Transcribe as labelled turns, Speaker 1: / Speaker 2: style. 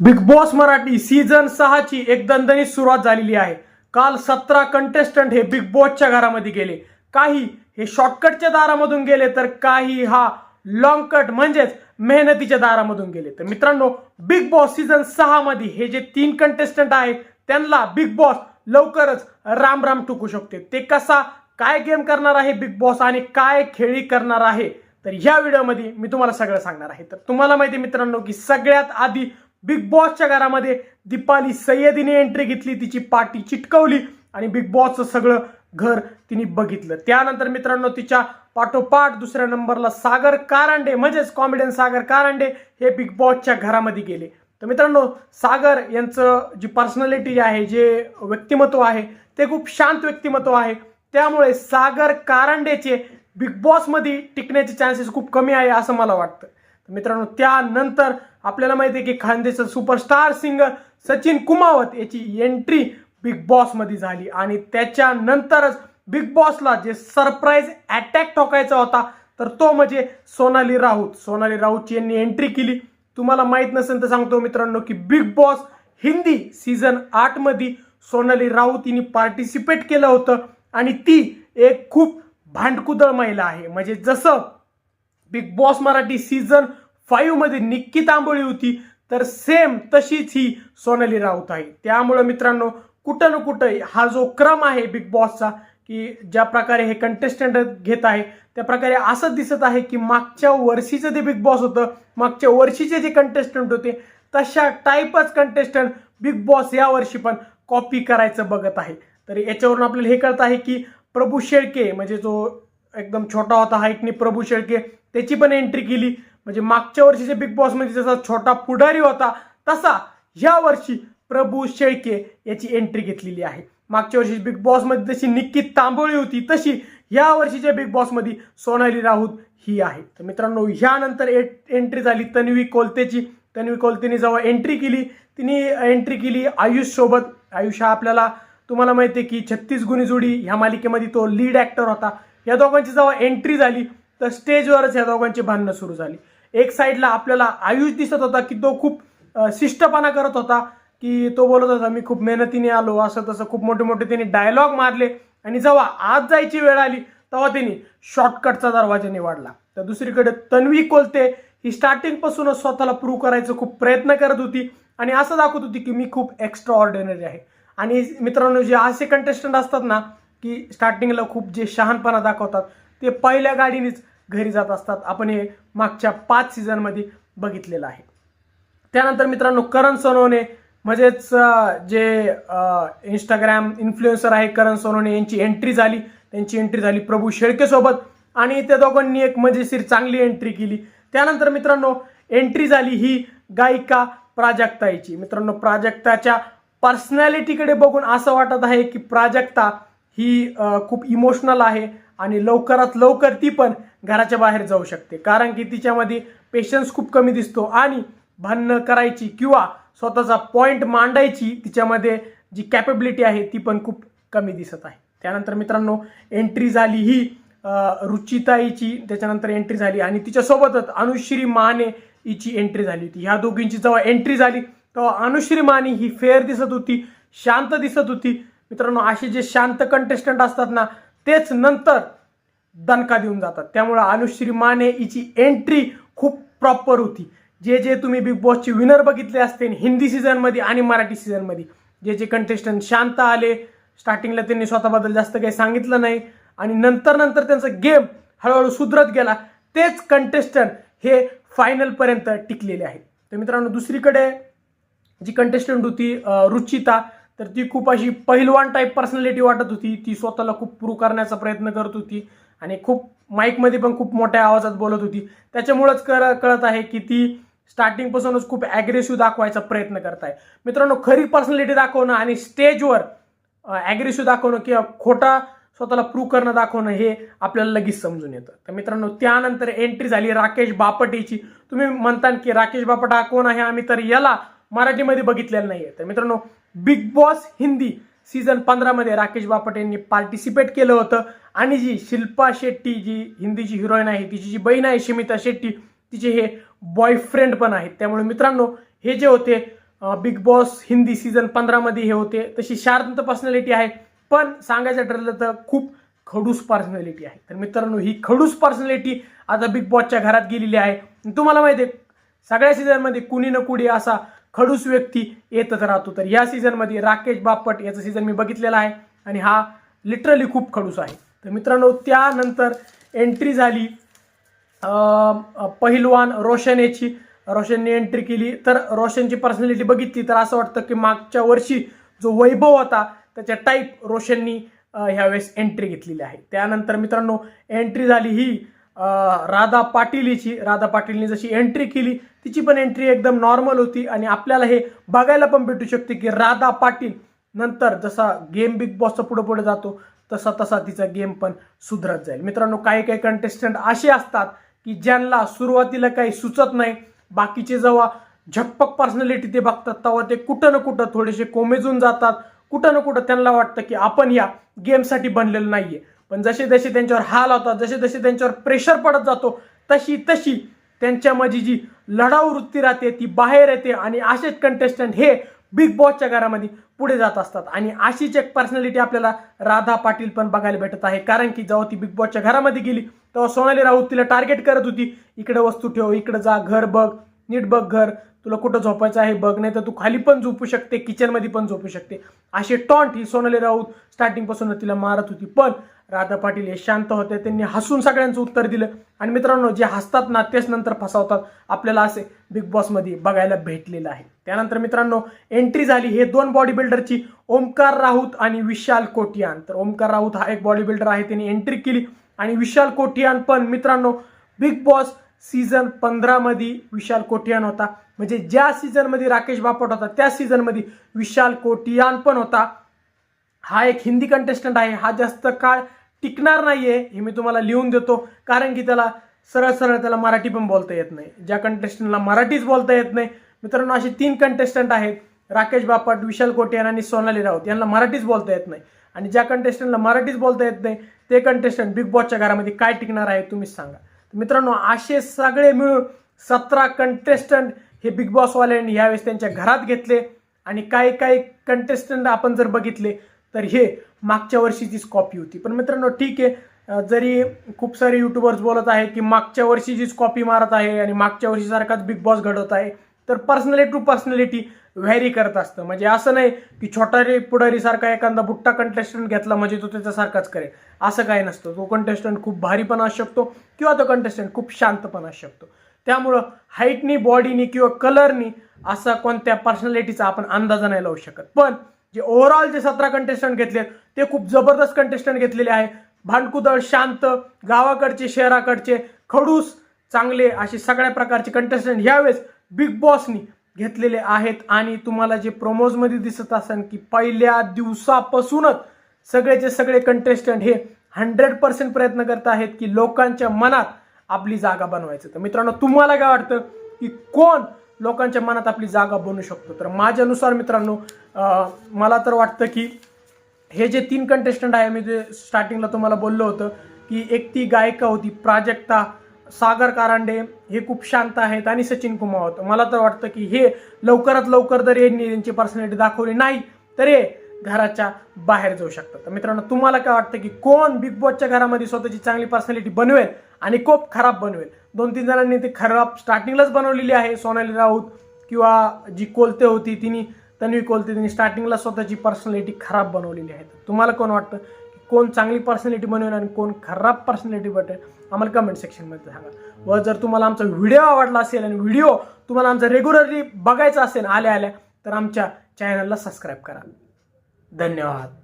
Speaker 1: Big Boss Marathi season सहाची एक दणदणीत सुरुवात झालेली आहे. काल सतरा कंटेस्टंट हे बिग बॉसच्या घरामध्ये गेले. काही हे शॉर्टकटच्या दारामधून गेले तर काही हा लॉंग कट म्हणजेच मेहनतीच्या दारामधून गेले. तर मित्रांनो बिग बॉस सीझन सहामध्ये हे जे तीन कंटेस्टंट आहेत त्यांना बिग बॉस लवकरच राम राम टुकू शकते. ते कसा काय गेम करणार आहे बिग बॉस आणि काय खेळी करणार आहे? तर ह्या व्हिडिओमध्ये मी तुम्हाला सगळं सांगणार आहे. तर तुम्हाला माहिती आहे मित्रांनो की सगळ्यात आधी बिग बॉसच्या घरामध्ये दीपाली सय्यदीने एंट्री घेतली तिची पाठी चिटकवली आणि बिग बॉसचं सगळं घर तिने बघितलं. त्यानंतर मित्रांनो तिच्या पाठोपाठ दुसऱ्या नंबरला सागर कारांडे म्हणजेच कॉमेडियन सागर कारांडे हे बिग बॉसच्या घरामध्ये गेले. तर मित्रांनो सागर यांचं जी पर्सनॅलिटी आहे जे व्यक्तिमत्व आहे ते खूप शांत व्यक्तिमत्व आहे. त्यामुळे सागर कारांडेचे बिग बॉसमध्ये टिकण्याचे चान्सेस खूप कमी आहे असं मला वाटतं. मित्रांनो त्यानंतर आपल्याला माहिती आहे की खानदेशचा सुपरस्टार सिंगर सचिन कुमावत याची एंट्री बिग बॉसमध्ये झाली. आणि त्याच्यानंतरच बिग बॉसला जे सरप्राईज अटॅक ठोकायचा होता तर तो म्हणजे सोनाली राऊत. सोनाली राऊतची यांनी एंट्री केली. तुम्हाला माहीत नसेल तर सांगतो मित्रांनो की बिग बॉस हिंदी सीझन आठमध्ये सोनाली राऊत हिने पार्टिसिपेट केलं होतं. आणि ती एक खूप भांडकुदळ महिला आहे. म्हणजे जसं बिग बॉस मराठी सीझन फाईव्हमध्ये निक्की तांबोळी होती तर सेम तशीच ही सोनाली राऊत आहे. त्यामुळं मित्रांनो कुठं ना कुठं हा जो क्रम आहे बिग बॉसचा की ज्या प्रकारे हे कंटेस्टंट घेत आहे त्या प्रकारे असं दिसत आहे की मागच्या वर्षीचं जे बिग बॉस होतं मागच्या वर्षीचे जे कंटेस्टंट होते तशा टाईपच कंटेस्टंट बिग बॉस या वर्षी पण कॉपी करायचं बघत आहे. तर याच्यावरून आपल्याला हे कळत आहे की प्रभू शेळके म्हणजे जो एकदम छोटा होता हाईटने प्रभू शेळके त्याची पण एंट्री केली. म्हणजे मागच्या वर्षीच्या बिग बॉसमध्ये जसा छोटा पुढारी होता तसा ह्या वर्षी प्रभू शेळके याची एंट्री घेतलेली आहे. मागच्या वर्षी बिग बॉसमध्ये जशी निक्की तांबोळी होती तशी ह्या वर्षीच्या बिग बॉसमध्ये सोनाली राऊत ही आहे. तर मित्रांनो ह्यानंतर एंट्री झाली तन्वी कोलतेची. तन्वी कोलतेने जेव्हा एंट्री केली तिने एंट्री केली आयुषसोबत आयुष हा आपल्याला तुम्हाला माहिती आहे की छत्तीस गुणी जोडी ह्या मालिकेमध्ये तो लीड ॲक्टर होता. या दोघांची जेव्हा एंट्री झाली तर स्टेजवरच या दोघांची भांडणं सुरू झाली. एक साईडला आपल्याला आयुष दिसत होता की तो खूप शिष्टपणा करत होता की तो बोलत होता मी खूप मेहनतीने आलो असं तसं खूप मोठे मोठे त्यांनी डायलॉग मारले. आणि जेव्हा आज जायची वेळ आली तेव्हा त्यांनी शॉर्टकटचा दरवाजा निवडला. तर दुसरीकडे तन्वी कोलते ही स्टार्टिंगपासूनच स्वतःला प्रूव्ह करायचं खूप प्रयत्न करत होती. आणि असं दाखवत होती की मी खूप एक्स्ट्रा ऑर्डिनरी आहे. आणि मित्रांनो जे असे कंटेस्टंट असतात ना की स्टार्टिंगला खूप जे शहाणपणा दाखवतात ते पहिल्या गाडीनेच घरी जात असतात. आपण हे मागच्या पाच सीझनमध्ये बघितलेलं आहे. त्यानंतर मित्रांनो करण सोनवणे म्हणजेच जे इंस्टाग्राम इन्फ्लुएन्सर आहे करण सोनवणे यांची एंट्री झाली. त्यांची एंट्री झाली प्रभू शेळकेसोबत आणि त्या दोघांनी एक मजेशीर चांगली एंट्री केली. त्यानंतर मित्रांनो एंट्री झाली ही गायिका प्राजक्ताईची. मित्रांनो प्राजक्ताच्या पर्सनॅलिटीकडे बघून असं वाटत आहे की प्राजक्ता ही खूप इमोशनल आहे. आणि लवकरात लवकर ती पण घराच्या बाहेर जाऊ शकते. कारण की तिच्यामध्ये पेशन्स खूप कमी दिसतो आणि भांडणं करायची किंवा स्वतःचा पॉईंट मांडायची तिच्यामध्ये जी कॅपेबिलिटी आहे ती पण खूप कमी दिसत आहे. त्यानंतर मित्रांनो एंट्री झाली ही रुचिताईची त्याच्यानंतर एंट्री झाली आणि तिच्यासोबतच अनुश्री माने हिची एंट्री झाली होती. ह्या दोघींची जेव्हा एंट्री झाली तेव्हा अनुश्री माने ही फेअर दिसत होती शांत दिसत होती. मित्रांनो असे जे शांत कंटेस्टंट असतात ना तेच नंतर दणका देऊन जातात. त्यामुळं अनुश्री माने हिची एंट्री खूप प्रॉपर होती. जे जे तुम्ही बिग बॉसचे विनर बघितले असते हिंदी सीझनमध्ये आणि मराठी सीझनमध्ये जे जे कंटेस्टंट शांत आले स्टार्टिंगला त्यांनी स्वतःबद्दल जास्त काही सांगितलं नाही आणि नंतर नंतर त्यांचा गेम हळूहळू सुधरत गेला तेच कंटेस्टंट हे फायनलपर्यंत टिकलेले आहेत. तर मित्रांनो दुसरीकडे जी कंटेस्टंट होती रुचिता तर ती खूप अशी पहिलवान टाईप पर्सनॅलिटी वाटत होती. ती स्वतःला खूप प्रूव्ह करण्याचा प्रयत्न करत होती. आणि खूप माईकमध्ये पण खूप मोठ्या आवाजात बोलत होती. त्याच्यामुळंच कर कळत आहे की ती स्टार्टिंगपासूनच खूप ॲग्रेसिव्ह दाखवायचा प्रयत्न करत आहे मित्रांनो खरी पर्सनॅलिटी दाखवणं आणि स्टेजवर ॲग्रेसिव्ह दाखवणं किंवा खोटा स्वतःला प्रूव्ह करणं दाखवणं हे आपल्याला लगेच समजून येतं. तर मित्रांनो त्यानंतर एंट्री झाली राकेश बापटेची. तुम्ही म्हणता की राकेश बापट हा कोण आहे? आम्ही तर याला मराठीमध्ये बघितलेलं नाही आहे तर मित्रांनो बिग बॉस हिंदी सीझन पंधरामध्ये राकेश बापट यांनी पार्टिसिपेट केलं होतं. आणि जी शिल्पा शेट्टी जी हिंदीची हिरोईन आहे तिची जी बहीण आहे शिमिता शेट्टी तिचे हे बॉयफ्रेंड पण आहेत. त्यामुळे मित्रांनो हे जे होते बिग बॉस हिंदी सीझन पंधरामध्ये हे होते. तशी शांत पर्सनॅलिटी आहे. पण सांगायचं ठरलं तर खूप खडूस पर्सनॅलिटी आहे. तर मित्रांनो ही खडूस पर्सनॅलिटी आता बिग बॉसच्या घरात गेलेली आहे. तुम्हाला माहिती आहे सगळ्या सीझनमध्ये कुणी न कुणी असा खडूस व्यक्ती येतच राहतो. तर या सीझनमध्ये राकेश बापट याचं सीझन मी बघितलेला आहे आणि हा लिटरली खूप खडूस आहे. तर मित्रांनो त्यानंतर एंट्री झाली पहिलवान रोशन याची रोशनने एंट्री केली. तर रोशनची पर्सनॅलिटी बघितली तर असं वाटतं की मागच्या वर्षी जो वैभव होता त्याच्या टाईप रोशननी ह्यावेळेस एंट्री घेतलेली आहे. त्यानंतर मित्रांनो एंट्री झाली ही राधा पाटील हिची राधा पाटीलने जशी एंट्री केली तिची पण एंट्री एकदम नॉर्मल होती आणि आपल्याला हे बघायला पण भेटू शकते की राधा पाटील नंतर जसा गेम बिग बॉसचा पुढे पुढे जातो तसा तसा तिचा गेम पण सुधरत जाईल. मित्रांनो काही काही कंटेस्टंट असे असतात की ज्यांना सुरुवातीला काही सुचत नाही बाकीचे जेव्हा झकपक पर्सनॅलिटी ते बघतात तेव्हा ते कुठं ना कुठं थोडेसे कोमेजून जातात. कुठं ना कुठं त्यांना वाटतं की आपण या गेमसाठी बनलेलं नाहीये. पण जसे जसे त्यांच्यावर हाल होतात जसे जसे त्यांच्यावर प्रेशर पडत जातो तशी तशी त्यांच्यामध्ये जी लढाऊ वृत्ती राहते ती बाहेर येते आणि असेच कंटेस्टंट हे बिग बॉसच्या घरामध्ये पुढे जात असतात. आणि अशीच एक पर्सनॅलिटी आपल्याला राधा पाटील पण बघायला भेटत आहे. कारण की जेव्हा ती बिग बॉसच्या घरामध्ये गेली तेव्हा सोनाली राऊत तिला टार्गेट करत होती. इकडे वस्तू ठेव इकडे जा घर बघ. नीट बघ घर. तुला कुठं झोपायचं आहे बघ नाही तर तू खाली पण झोपू शकते किचनमध्ये पण झोपू शकते. असे टॉन्ट ही सोनाली राऊत स्टार्टिंगपासून तिला मारत होती. पण राधा पाटील हे शांत होते त्यांनी हसून सगळ्यांचं उत्तर दिलं. आणि मित्रांनो जे हसतात ना तेच नंतर फसवतात. आपल्याला असे बिग बॉसमध्ये बघायला भेटलेलं आहे. त्यानंतर मित्रांनो एंट्री झाली हे दोन बॉडी बिल्डरची ओमकार राऊत आणि विशाल कोटियान तर ओमकार राऊत हा एक बॉडी बिल्डर आहे त्यांनी एंट्री केली. आणि विशाल कोटियान पण मित्रांनो बिग बॉस सीझन पंधरामध्ये विशाल कोटियान होता. म्हणजे ज्या सीझनमध्ये राकेश बापट होता त्या सीझनमध्ये विशाल कोटियान पण होता. हा एक हिंदी कंटेस्टंट आहे. हा जास्त काळ टिकणार नाहीये हे मी तुम्हाला लिहून देतो. कारण की त्याला सरळ सरळ त्याला मराठी पण बोलता येत नाही. ज्या कंटेस्टंटला मराठीच बोलता येत नाही. मित्रांनो असे तीन कंटेस्टंट आहेत. राकेश बापट विशाल कोटियान आणि सोनाली राऊत. यांना मराठीच बोलता येत नाही. आणि ज्या कंटेस्टंटला मराठीच बोलता येत नाही ते कंटेस्टंट बिग बॉसच्या घरामध्ये काय टिकणार आहे तुम्हीच सांगा. मित्रांनो असे सगळे मिळून सतरा कंटेस्टंट हे बिग बॉसवाल्यांनी यावेळेस त्यांच्या घरात घेतले. आणि काही काही कंटेस्टंट आपण जर बघितले तर हे मागच्या वर्षीचीच कॉपी होती. पण मित्रांनो ठीक आहे. जरी खूप सारे युट्यूबर्स बोलत आहे की मागच्या वर्षीचीच कॉपी मारत आहे आणि मागच्या वर्षीसारखाच बिग बॉस घडवत आहे तर पर्सनॅलिटी टू पर्सनॅलिटी व्हॅरी करत असतं. म्हणजे असं नाही की छोटा रे पुढारी सारखा एखादा बुट्टा कंटेस्टंट घेतला म्हणजे तो त्याच्यासारखाच करेल. असं काय नसतं. तो कंटेस्टंट खूप भारी पण असू शकतो किंवा तो कंटेस्टंट खूप शांत पण असू शकतो. त्यामुळं हाईटनी बॉडीनी किंवा कलरनी असा कोणत्या पर्सनॅलिटीचा आपण अंदाज नाही लावू शकत. पण जे ओव्हरऑल जे सतरा कंटेस्टंट घेतले ते खूप जबरदस्त कंटेस्टंट घेतलेले आहे. भांडकुदळ शांत गावाकडचे शहराकडचे खडूस चांगले असे सगळ्या प्रकारचे कंटेस्टंट यावेळेस बिग बॉसनी घेतलेले आहेत आणि तुम्हाला जे प्रोमोजमध्ये दिसत असेल की पहिल्या दिवसापासूनच सगळेचे सगळे कंटेस्टंट हे हंड्रेड पर्सेंट प्रयत्न करत आहेत की लोकांच्या मनात आपली जागा बनवायचं. तर मित्रांनो तुम्हाला काय वाटतं की कोण लोकांच्या मनात आपली जागा बनवू शकतो? तर माझ्यानुसार मित्रांनो मला तर वाटतं की हे जे तीन कंटेस्टंट आहे मी जे स्टार्टिंगला तुम्हाला बोललो होतं की एक ती गायिका होती प्राजक्ता सागर कारांडे हे खूप शांत आहेत आणि सचिन कुमार होतं मला तर वाटतं की हे लवकरात लवकर जर यांनी त्यांची पर्सनॅलिटी दाखवली नाही तर हे घराच्या बाहेर जाऊ शकतात. तर मित्रांनो तुम्हाला काय वाटतं की कोण बिग बॉसच्या घरामध्ये स्वतःची चांगली पर्सनॅलिटी बनवेल आणि खूप खराब बनवेल? दोन तीन जणांनी ती खराब स्टार्टिंगलाच बनवलेली आहे सोनाली राऊत किंवा जी कोलते होती तिने तन्वी कोलते तिने स्टार्टिंगला स्वतःची पर्सनॅलिटी खराब बनवलेली आहे. तुम्हाला कोण वाटतं की कोण चांगली पर्सनॅलिटी बनवेल आणि कोण खराब पर्सनॅलिटी बटेल आम्हाला कमेंट सेक्शनमध्ये सांगा. व जर तुम्हाला आमचा व्हिडिओ आवडला असेल आणि व्हिडिओ तुम्हाला आमचा रेग्युलरली बघायचा असेल आल्या आल्या तर आमच्या चॅनलला सबस्क्राईब करा. धन्यवाद.